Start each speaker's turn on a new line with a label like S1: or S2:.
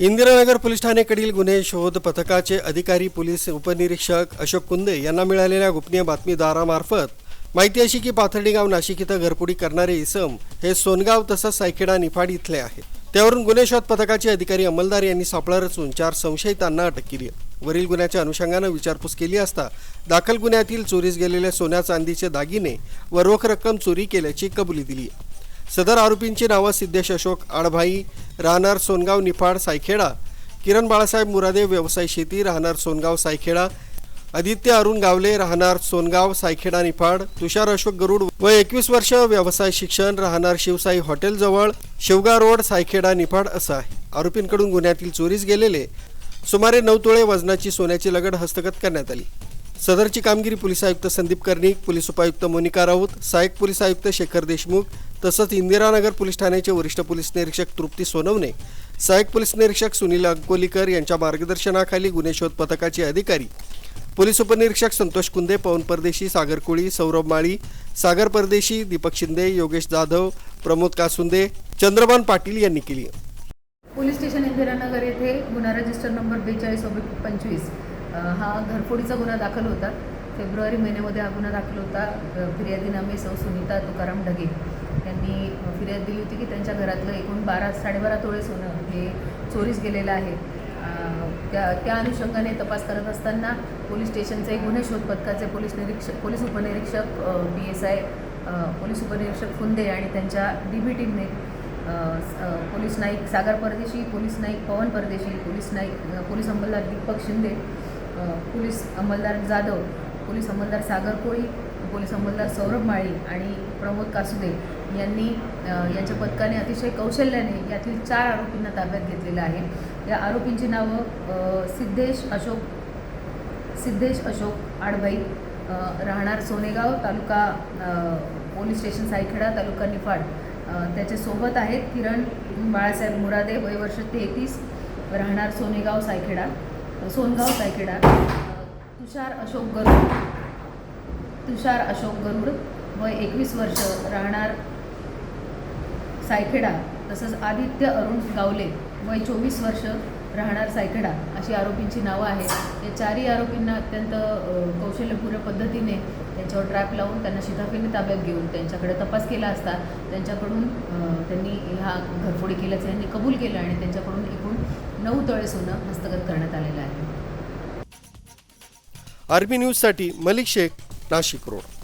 S1: Indiranagar police ठाणेकडील गुन्हे शोध पथकाचे अधिकारी पोलीस उपनिरीक्षक अशोक कुंदे यांना मिळालेल्या गोपनीय बातमीदारामार्फत माहिती अशी की पाथर्डीगाव नाशिक इथं घरपुडी करणारे इसम हे सोनगाव तसंच सायखेडा निफाड इथले आहेत. त्यावरून गुन्हे शोध पथकाचे अधिकारी अंमलदार यांनी सापळा रचून चार संशयितांना अटक केली वरील गुन्ह्याच्या अनुषंगानं विचारपूस केली असता दाखल गुन्ह्यातील चोरीस गेलेल्या सोन्या चांदीचे दागिने व रोख रक्कम चोरी केल्याची कबुली दिली सदर आरोपींची नावं सिद्धेश अशोक आडभाई राहणार सोनगाव निफाड सायखेडा. किरण बाळासाहेब मुरादे व्यवसाय शेती राहणार सोनगाव सायखेडा. आदित्य अरुण गावले राहणार सोनगाव सायखेडा निफाड. तुषार अशोक गरुड व एकवीस वर्ष व्यवसाय शिक्षण राहणार शिवसाई हॉटेलजवळ शिवगा रोड सायखेडा निफाड असं आहे. आरोपींकडून गुन्ह्यातील चोरीस गेलेले. सुमारे नऊ तोळे वजनाची सोन्याची लगड हस्तगत करण्यात आली. सदरची कामगिरी पोलीस आयुक्त संदीप कर्णिक पोलीस उपायुक्त मोनिका राऊत सहाय्यक पोलीस आयुक्त शेखर देशमुख तसंच इंदिरानगर पोलीस ठाण्याचे वरिष्ठ पोलीस निरीक्षक तृप्ती सोनवणे. सहाय्यक पोलीस निरीक्षक सुनील अंकोलीकर यांच्या मार्गदर्शनाखाली गुन्हे शोध पथकाचे अधिकारी. पोलीस उपनिरीक्षक संतोष कुंदे पवन परदेशी सागर कोळी सौरभ माळी सागर परदेशी दीपक शिंदे योगेश जाधव प्रमोद कासुंदे चंद्रभान पाटील यांनी केली
S2: पोलीस स्टेशन इंदिरानगर येथे गुन्हा रजिस्टर नंबर बेचाळीस पंचवीस. हा घरफोडीचा गुन्हा दाखल होता. फेब्रुवारी महिन्यामध्ये हा गुन्हा दाखल होता. अ, फिर्यादी नामे सौ सुनीता तुकाराम ढगे यांनी फिर्याद दिली होती की त्यांच्या घरातलं एकूण बारा साडेबारा तोळे सोनं हे चोरीस गेलेलं आहे. त्या त्या अनुषंगाने तपास करत असताना पोलीस स्टेशनचे गुन्हे शोध पथकाचे पोलीस निरीक्षक पोलीस उपनिरीक्षक बी एस आय पोलीस उपनिरीक्षक फुंदे आणि त्यांच्या डी बी टीमने पोलीस नाईक सागर परदेशी police Naik Pawan Pardeshi police Naik police अंमलदार Deepak Shinde police अंमलदार जाधव पोलीस अंमलदार सागर कोळी पोलीस अंमलदार सौरभ माळी आणि प्रमोद कासुदे यांनी यांच्या पथकाने अतिशय कौशल्याने यातील चार आरोपींना ताब्यात घेतलेलं आहे. या आरोपींची नावं सिद्धेश अशोक सिद्धेश अशोक आडभाई राहणार सोनेगाव तालुका पोलीस स्टेशन सायखेडा तालुका निफाड. त्याच्यासोबत आहेत किरण बाळासाहेब मुरादे वय वर्ष तेहतीस राहणार सोनेगाव सायखेडा. सोनगाव सायखेडा तुषार अशोक गरुड तुषार अशोक गरुड वय एकवीस वर्ष राहणार सायखेडा तसंच आदित्य अरुण गावले वय चोवीस वर्ष राहणार सायखेडा अशी आरोपींची नावं आहेत. या चारही आरोपींना अत्यंत अ, कौशल्यपूर्ण पद्धतीने त्यांच्यावर ट्रॅप लावून त्यांना शिताफीने ताब्यात घेऊन त्यांच्याकडे तपास केला असता त्यांच्याकडून त्यांनी ह्या घरफोडी केल्याचं यांनी कबूल केलं आणि त्यांच्याकडून एकूण नऊ तळे सोनं हस्तगत करण्यात आलेलं आहे.
S1: आरबी न्यूजसाठी मलिक शेख नाशिक रोड.